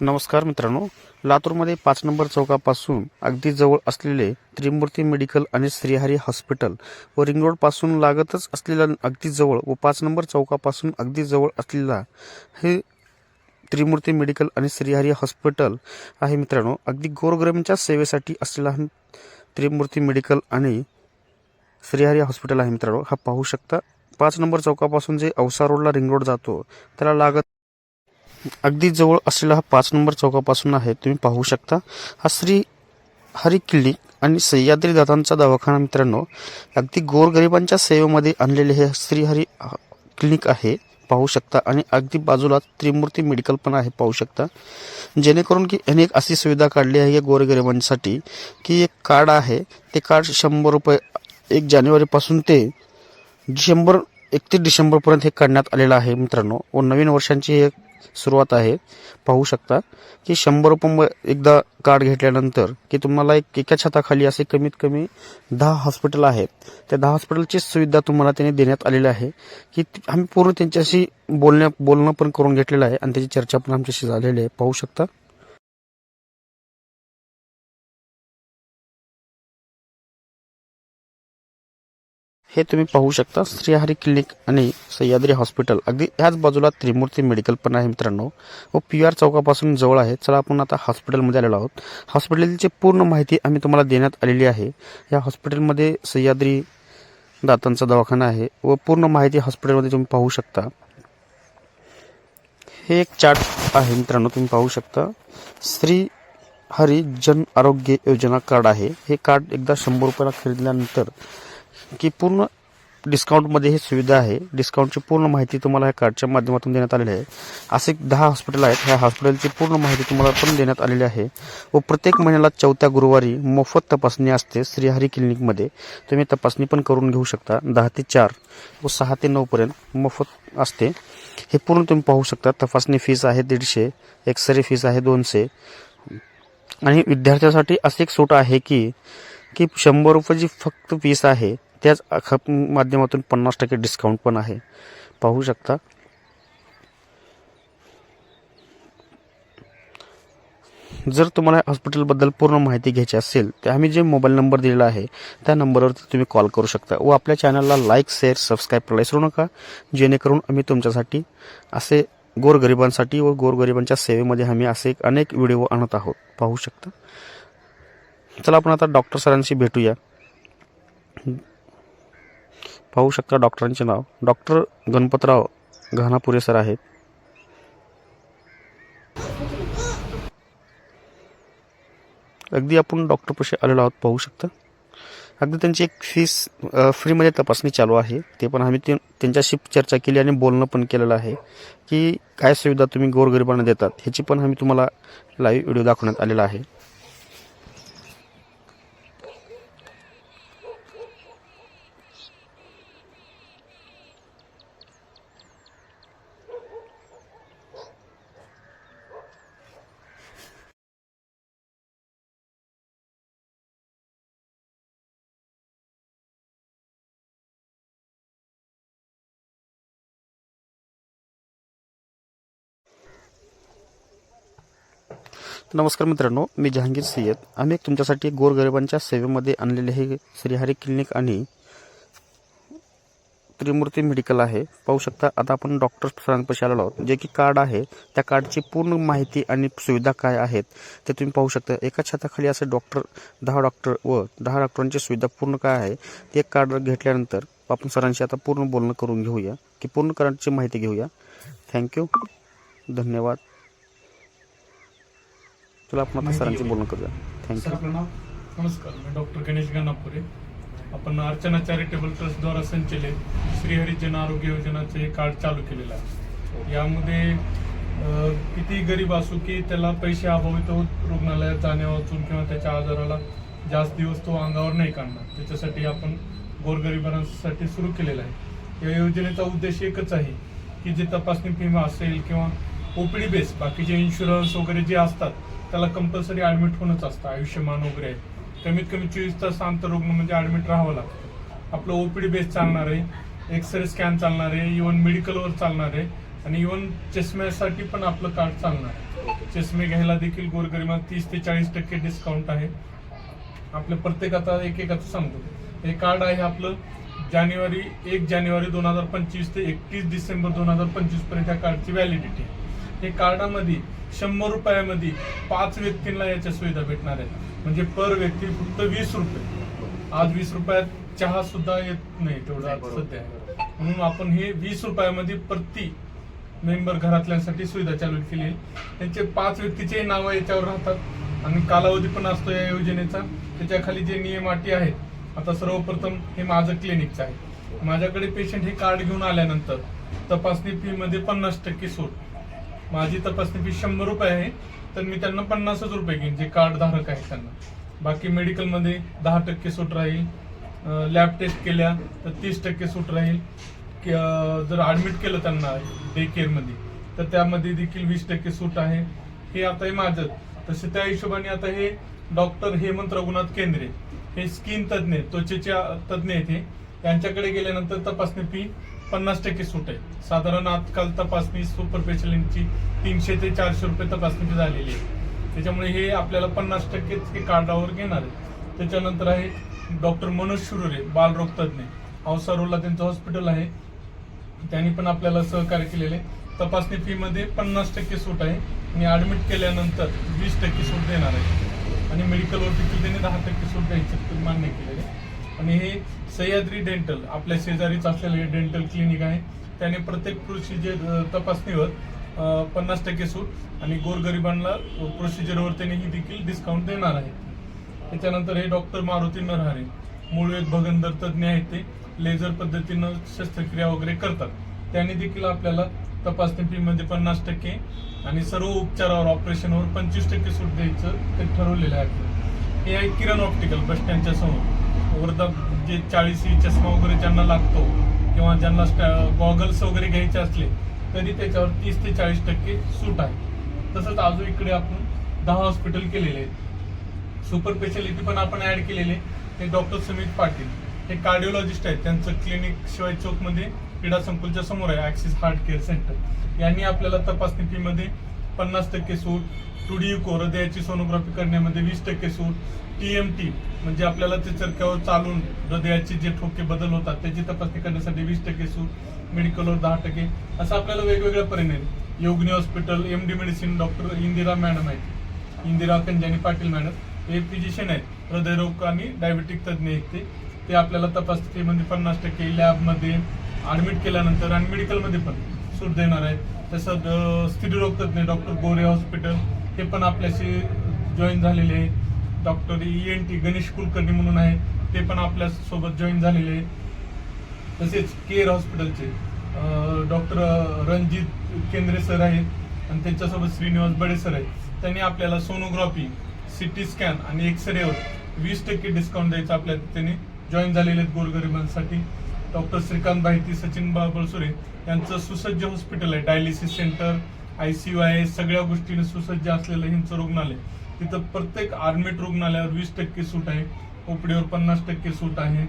नमस्कार मित्रांनो. लातूरमध्ये पाच नंबर चौकापासून अगदी जवळ असलेले त्रिमूर्ती मेडिकल आणि श्रीहरी हॉस्पिटल व रिंग रोडपासून लागतच असलेला अगदी जवळ व पाच नंबर चौकापासून अगदी जवळ असलेला हे त्रिमूर्ती मेडिकल आणि श्रीहरी हॉस्पिटल आहे मित्रांनो. अगदी गोरगरिबांच्या सेवेसाठी असलेला त्रिमूर्ती मेडिकल आणि श्रीहरी हॉस्पिटल आहे मित्रांनो. हा पाहू शकता पाच नंबर चौकापासून जे औसा रोडला रिंग रोड जातो त्याला लागत अगदी जवळ असलेला हा पाच नंबर चौकापासून आहे. तुम्ही पाहू शकता. हा श्री हरी क्लिनिक आणि सह्याद्री दातांचा दवाखाना मित्रांनो अगदी गोरगरिबांच्या सेवेमध्ये आणलेले हे श्रीहरी क्लिनिक आहे. पाहू शकता. आणि अगदी बाजूला त्रिमूर्ती मेडिकल पण आहे. पाहू शकता. जेणेकरून की अनेक अशी सुविधा काढली आहे या गोरगरिबांसाठी की एक कार्ड आहे. ते कार्ड शंभर रुपये एक जानेवारीपासून ते शंभर एकतीस डिसेंबरपर्यंत हे काढण्यात आलेलं आहे मित्रांनो. व नवीन वर्षांची हे एक सुरुवात आहे. पाहू शकता की शंभर रुपये एकदा कार्ड घेतल्यानंतर की तुम्हाला एक एका छताखाली असे कमीत कमी दहा हॉस्पिटल आहेत. त्या दहा हॉस्पिटलची सुविधा तुम्हाला त्याने देण्यात आलेली आहे. की आम्ही पूर्ण त्यांच्याशी बोलण्या बोलणं पण करून घेतलेलं आहे. आणि त्याची चर्चा पण आमच्याशी झालेली आहे. पाहू शकता. हे तुम्ही पाहू शकता श्रीहरी क्लिनिक आणि सह्याद्री हॉस्पिटल. अगदी ह्याच बाजूला त्रिमूर्ती मेडिकल पण आहे मित्रांनो. हो, व पी आर चौकापासून जवळ आहे. चला आपण आता हॉस्पिटलमध्ये आलेलो आहोत. हॉस्पिटलची पूर्ण माहिती आम्ही तुम्हाला देण्यात आलेली आहे. या हॉस्पिटलमध्ये सह्याद्री दातांचा दवाखाना आहे व पूर्ण माहिती हॉस्पिटलमध्ये तुम्ही पाहू शकता. हे एक चार्ट आहे मित्रांनो तुम्ही पाहू शकता. श्री हरी जन आरोग्य योजना कार्ड आहे. हे कार्ड एकदा शंभर रुपयाला खरेदल्यानंतर की पूर्ण डिस्काउंटमध्ये ही सुविधा आहे. डिस्काउंटची पूर्ण माहिती तुम्हाला ह्या कार्डच्या माध्यमातून देण्यात आलेली आहे. असे दहा हॉस्पिटल आहेत. ह्या हॉस्पिटलची पूर्ण माहिती तुम्हाला पण देण्यात आलेली आहे व प्रत्येक महिन्याला चौथ्या गुरुवारी मोफत तपासणी असते श्रीहरी क्लिनिकमध्ये. तुम्ही तपासणी पण करून घेऊ शकता. दहा ते चार व सहा ते नऊपर्यंत मोफत असते. हे पूर्ण तुम्ही पाहू शकता. तपासणी फीस आहे दीडशे एक्सरे फीस आहे दोनशे. आणि विद्यार्थ्यासाठी अशी एक सूट आहे की की शंभर रुपयाची फक्त फीस आहे. त्याच अख- माध्यमातून पन्नास टक्के डिस्काउंट पण आहे. पाहू शकता. जर तुम्हाला हॉस्पिटलबद्दल पूर्ण माहिती घ्यायची असेल तर आम्ही जे मोबाईल नंबर दिलेला आहे त्या नंबरवरती तुम्ही कॉल करू शकता व आपल्या चॅनलला लाईक शेअर सबस्क्राईब करायला विसरू नका. जेणेकरून आम्ही तुमच्यासाठी असे गोरगरिबांसाठी व गोरगरिबांच्या सेवेमध्ये आम्ही असे अनेक व्हिडिओ आणत आहोत. पाहू शकता. चला आपण आता डॉक्टर सरांशी भेटूया. पाहू शकता डॉक्टरांचे नाव. डॉक्टर गणपतराव घानापुरे सर आहेत. अगदी आपण डॉक्टरपाशी आलेलो आहोत पाहू शकता. अगदी त्यांची एक फीस फ्रीमध्ये तपासणी चालू आहे. ते पण आम्ही ते त्यांच्याशी चर्चा केली आणि बोलणं पण केलेलं आहे की काय सुविधा तुम्ही गोरगरिबांना देतात ह्याची पण आम्ही तुम्हाला लाईव्ह व्हिडिओ दाखवण्यात आलेला आहे. नमस्कार मित्रांनो मी जहांगीर सय्यद. आम्ही एक तुमच्यासाठी गोरगरिबांच्या सेवेमध्ये आणलेले हे श्रीहरी क्लिनिक आणि त्रिमूर्ती मेडिकल आहे. पाहू शकता आता आपण डॉक्टर सरांपाशी आलेलो आहोत. जे की कार्ड आहे त्या कार्डची पूर्ण माहिती आणि सुविधा काय आहेत ते तुम्ही पाहू शकता. एका छताखाली असे डॉक्टर दहा डॉक्टर व दहा डॉक्टरांची सुविधा पूर्ण काय आहे ते कार्ड घेतल्यानंतर आपण सरांशी आता पूर्ण बोलणं करून घेऊया. की पूर्ण कार्डची माहिती घेऊया. थँक्यू धन्यवाद. तुला आपण आता सरांशी बोलणं करूया. थँक्यू आपलं नाव? नमस्कार. मी डॉक्टर गणेश गणापुरे आपण अर्चना चॅरिटेबल ट्रस्ट द्वारा संचलित श्रीहरी जन आरोग्य योजनाचे हे कार्ड चालू केलेलं आहे. यामध्ये किती गरीब असो की त्याला पैसे अभावी तो रुग्णालयात जाण्या वाचून किंवा त्याच्या आजाराला जास्त दिवस तो अंगावर नाही काढणार. त्याच्यासाठी आपण गोरगरिबांसाठी सुरू केलेलं आहे. या योजनेचा उद्देश एकच आहे की जे तपासणी विमा असेल किंवा ओपीडी बेस बाकीचे इन्शुरन्स वगैरे जे असतात त्याला कंपल्सरी ॲडमिट होणंच असतं आयुष्यमान वगैरे. आहे कमीत कमी चोवीस तास आंतररुग्ण म्हणजे ॲडमिट राहावं लागतं. आपलं ओपीडी बेस चालणार आहे एक्सरे स्कॅन चालणार आहे इवन मेडिकलवर चालणार आहे आणि इवन चष्म्यासाठी पण आपलं कार्ड चालणार आहे. चष्मे घ्यायला देखील गोरगरिमा तीस ते चाळीस टक्के डिस्काउंट आहे. आपलं प्रत्येक आता एक एक सांगतो. हे कार्ड आहे आपलं जानेवारी एक जानेवारी दोन हजार पंचवीस ते एकतीस डिसेंबर दोन हजार पंचवीसपर्यंत या कार्डची व्हॅलिडिटी हे कार्डामध्ये शंभर रुपयामध्ये पाच व्यक्तींना याच्या सुविधा भेटणार आहेत. म्हणजे पर व्यक्ती फक्त वीस रुपये. आज वीस रुपयात चहा सुद्धा येत नाही तेवढं सध्या. म्हणून आपण हे वीस रुपयामध्ये प्रति मेंबर घरातल्यांसाठी सुविधा चालू केली आहे. त्यांचे पाच व्यक्तीचे नावं याच्यावर राहतात. आणि कालावधी पण असतो या योजनेचा. त्याच्याखाली जे नियम अटी आहेत आता सर्वप्रथम हे माझं क्लिनिकचं आहे. माझ्याकडे पेशंट हे कार्ड घेऊन आल्यानंतर तपासणी फी मध्ये पन्नास टक्के सूट माझी तपासणी फी शंभर रुपये आहे तर मी त्यांना पन्नासच रुपये घेईन जे कार्ड धारक आहेत त्यांना. बाकी मेडिकलमध्ये दहा टक्के सूट राहील. लॅब टेस्ट केल्या तर तीस टक्के सूट राहील. की, जर ऍडमिट केलं त्यांना डे केअरमध्ये तर त्यामध्ये देखील वीस टक्के सूट आहे. हे आता हे माझं. तसे त्या हिशोबाने आता हे डॉक्टर हेमंत रघुनाथ केंद्रे हे स्किन तज्ज्ञ त्वचेच्या त्वचेचे तज्ज्ञ आहेत हे. यांच्याकडे गेल्यानंतर तपासणी फी पन्नास टक्के सूट आहे. साधारण आजकाल तपासणी सुपर स्पेशलिस्टची तीनशे ते चारशे रुपये तपासणीची झालेली आहे. त्याच्यामुळे हे आपल्याला पन्नास टक्केच हे कार्डावर घेणार आहे. त्याच्यानंतर आहे डॉक्टर मनोज शिरुरे बालरोग तज्ज्ञ. औसा त्यांचं हॉस्पिटल आहे. त्यांनी पण आपल्याला सहकार्य केलेले तपासणी फीमध्ये पन्नास टक्के सूट आहे. आणि ॲडमिट केल्यानंतर वीस टक्के सूट देणार आहे. आणि मेडिकलवर देखील त्यांनी दहा टक्के सूट द्यायचं मान्य केलेले आणि हे सह्याद्री डेंटल आपल्या शेजारीच असलेलं हे डेंटल क्लिनिक आहे. त्याने प्रत्येक प्रोसिजर तपासणीवर पन्नास टक्के सूट आणि गोरगरिबांना प्रोसिजरवर त्यांनी ही देखील डिस्काउंट देणार आहे. त्याच्यानंतर हे डॉक्टर मारुती नरहारे मूळवेद भगंदर तज्ज्ञ आहेत ते लेझर पद्धतीनं शस्त्रक्रिया वगैरे करतात. त्यांनी देखील आपल्याला तपासणी फीमध्ये पन्नास टक्के आणि सर्व उपचारावर ऑपरेशनवर पंचवीस टक्के सूट द्यायचं ते ठरवलेलं आहे. हे आहे किरण ऑप्टिकल बस स्टँडच्या समोर. वृद्ध जे चाळीसी चष्मा वगैरे ज्यांना लागतो किंवा ज्यांना गॉगल्स वगैरे घ्यायचे असले तरी त्याच्यावर तीस ते चाळीस टक्के सूट आहे. तसंच अजून इकडे आपण दहा हॉस्पिटल केलेले आहेत. सुपर स्पेशालिटी पण आपण ॲड केलेले ते डॉक्टर सुमित पाटील हे कार्डिओलॉजिस्ट आहेत. त्यांचं क्लिनिक शिवाय चौकमध्ये क्रीडा संकुलच्या समोर आहे ॲक्सिस हार्ट केअर सेंटर यांनी आपल्याला तपासणी फीमध्ये पन्नास टक्के सूट टू डी हृदयाची सोनोग्राफी करण्यामध्ये वीस टक्के सूट. टी म्हणजे आपल्याला ते चरक्यावर चालून हृदयाचे जे ठोके बदल होतात त्याची तपासणी करण्यासाठी वीस टक्के सूट. मेडिकलवर दहा टक्के. असं आपल्याला वेगवेगळ्या परिणाम योगनी hospital M D medicine doctor Indira madam आहेत. इंदिरा कंजानी पाटील मॅडम हे फिजिशियन आहेत. हृदयरोग आणि डायबेटिक तज्ज्ञ आहेत ते. ते आपल्याला तपासणीमध्ये पन्नास टक्के लॅबमध्ये ॲडमिट केल्यानंतर आणि मेडिकलमध्ये पण सूट देणार आहेत. तसं अं, स्त्रीरोग तज्ज्ञ डॉक्टर गोरे हॉस्पिटल ते पण आपल्याशी जॉईन झालेले आहेत. Doctor E N T Ganesh Kulkarni म्हणून आहेत ते पण आपल्यासोबत जॉईन झालेले आहेत. तसेच केअर हॉस्पिटलचे डॉक्टर रणजित केंद्रे सर आहेत आणि त्यांच्यासोबत श्रीनिवास बडे सर आहेत. त्यांनी आपल्याला सोनोग्राफी टी स्कॅन आणि एक्सरेवर वीस टक्के डिस्काउंट द्यायचं आपल्या त्यांनी जॉईन झालेले आहेत गोरगरिबांसाठी. डॉक्टर श्रीकांत भाईती सचिन बाबळसुरे यांचं सुसज्ज हॉस्पिटल आहे डायलिसिस सेंटर आयसीयू आहे सगळ्या गोष्टीने सुसज्ज असलेलं हिंचं रुग्णालय. तिथं प्रत्येक आर्मेट रुग्णालयावर वीस टक्के सूट आहे. ओपडीवर पन्नास टक्के सूट आहे.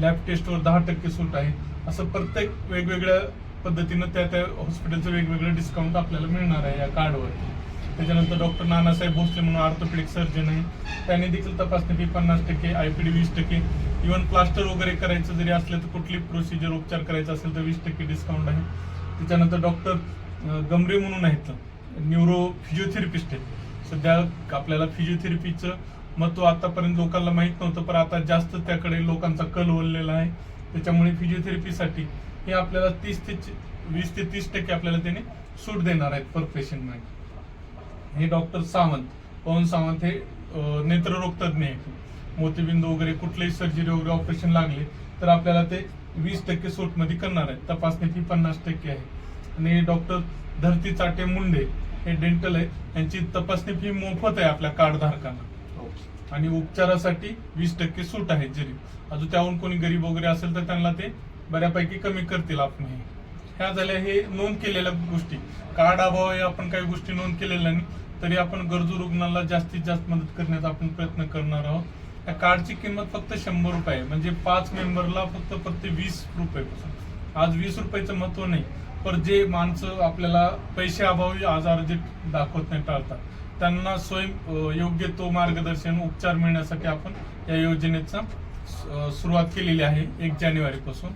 लॅब टेस्टवर दहा टक्के सूट आहे. असं प्रत्येक वेगवेगळ्या पद्धतीनं त्या त्या हॉस्पिटलचं वेगवेगळं डिस्काउंट आपल्याला मिळणार आहे या कार्डवरती त्याच्यानंतर डॉक्टर नानासाहेब भोसले म्हणून ऑर्थोपेडिक सर्जन आहे. त्याने देखील तपासणी फी पन्नास टक्के आय पी डी वीस टक्के. इव्हन प्लास्टर वगैरे करायचं जरी असलं तर कुठली प्रोसिजर उपचार करायचा असेल तर वीस टक्के डिस्काउंट आहे. त्याच्यानंतर डॉक्टर गमरे म्हणून आहेत. न्यूरो फिजिओथेरपिस्ट आहेत. सध्या आपल्याला फिजिओथेरपीचं महत्त्व आतापर्यंत लोकांना माहीत नव्हतं पण आता जास्त त्याकडे लोकांचा कल वळलेला आहे. त्याच्यामुळे फिजिओथेरपीसाठी हे आपल्याला तीस ते वीस ते तीस टक्के आपल्याला त्याने सूट देणार आहेत पर पेशंटमध्ये हे डॉक्टर सावंत पवन सावंत हे नेत्ररोग तज्ज्ञ आहेत. मोतीबिंदू वगैरे कुठलेही सर्जरी वगैरे ऑपरेशन लागले तर आपल्याला ते वीस टक्के सूटमध्ये करणार आहेत. तपासणी फी पन्नास टक्के आहे. आणि डॉक्टर धरती चाटे मुंडे हे डेंटल आहेत. यांची तपासणी फी मोफत आहे आपल्या कार्ड धारकांना. आणि उपचारासाठी वीस टक्के सूट आहे जरी अजून त्याहून कोणी गरीब वगैरे असेल तर त्यांना ते बऱ्यापैकी कमी करतील आपण हे ह्या झाल्या हे नोंद केलेल्या गोष्टी. कार्ड अभाव हे आपण काही गोष्टी नोंद केलेल्या नाही तरी आपण गरजू रुग्णाला जास्तीत जास्त मदत करण्याचा आपण प्रयत्न करणार आहोत. या कार्डची किंमत फक्त शंभर रुपये आहे. म्हणजे पाच मेंबरला फक्त फक्त वीस रुपये. आज वीस रुपयाचं महत्त्व नाही. पर जे माणसं आपल्याला पैसे अभावी आजार जे दाखवत नाही टाळतात त्यांना स्वयं योग्य तो मार्गदर्शन उपचार मिळण्यासाठी आपण या योजनेचा सुरुवात केलेली आहे एक जानेवारी पासून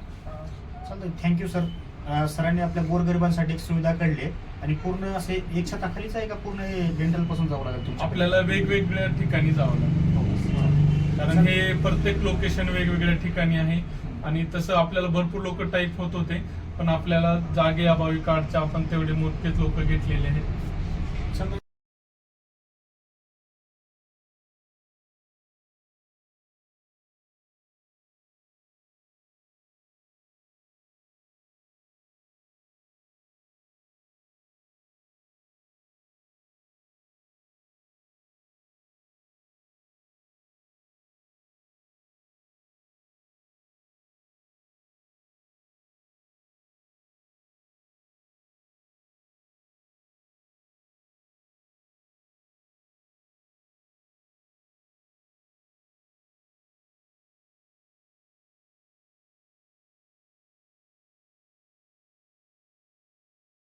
चालतंय थँक्यू सर सरांनी आपल्या गोरगरिबांसाठी एक सुविधा काढली आहे. आणि पूर्ण असे एक छताखालीच आहे का पूर्ण डेंटलपासून जावं लागेल आपल्याला वेगवेगळ्या ठिकाणी जावं लागतं कारण हे प्रत्येक लोकेशन वेगवेगळ्या ठिकाणी आहे. आणि तसं आपल्याला भरपूर लोक टाईप होत होते. पण आपल्याला जागे अभावी कार्डचे आपण तेवढे मोजकेच लोक घेतलेले आहेत.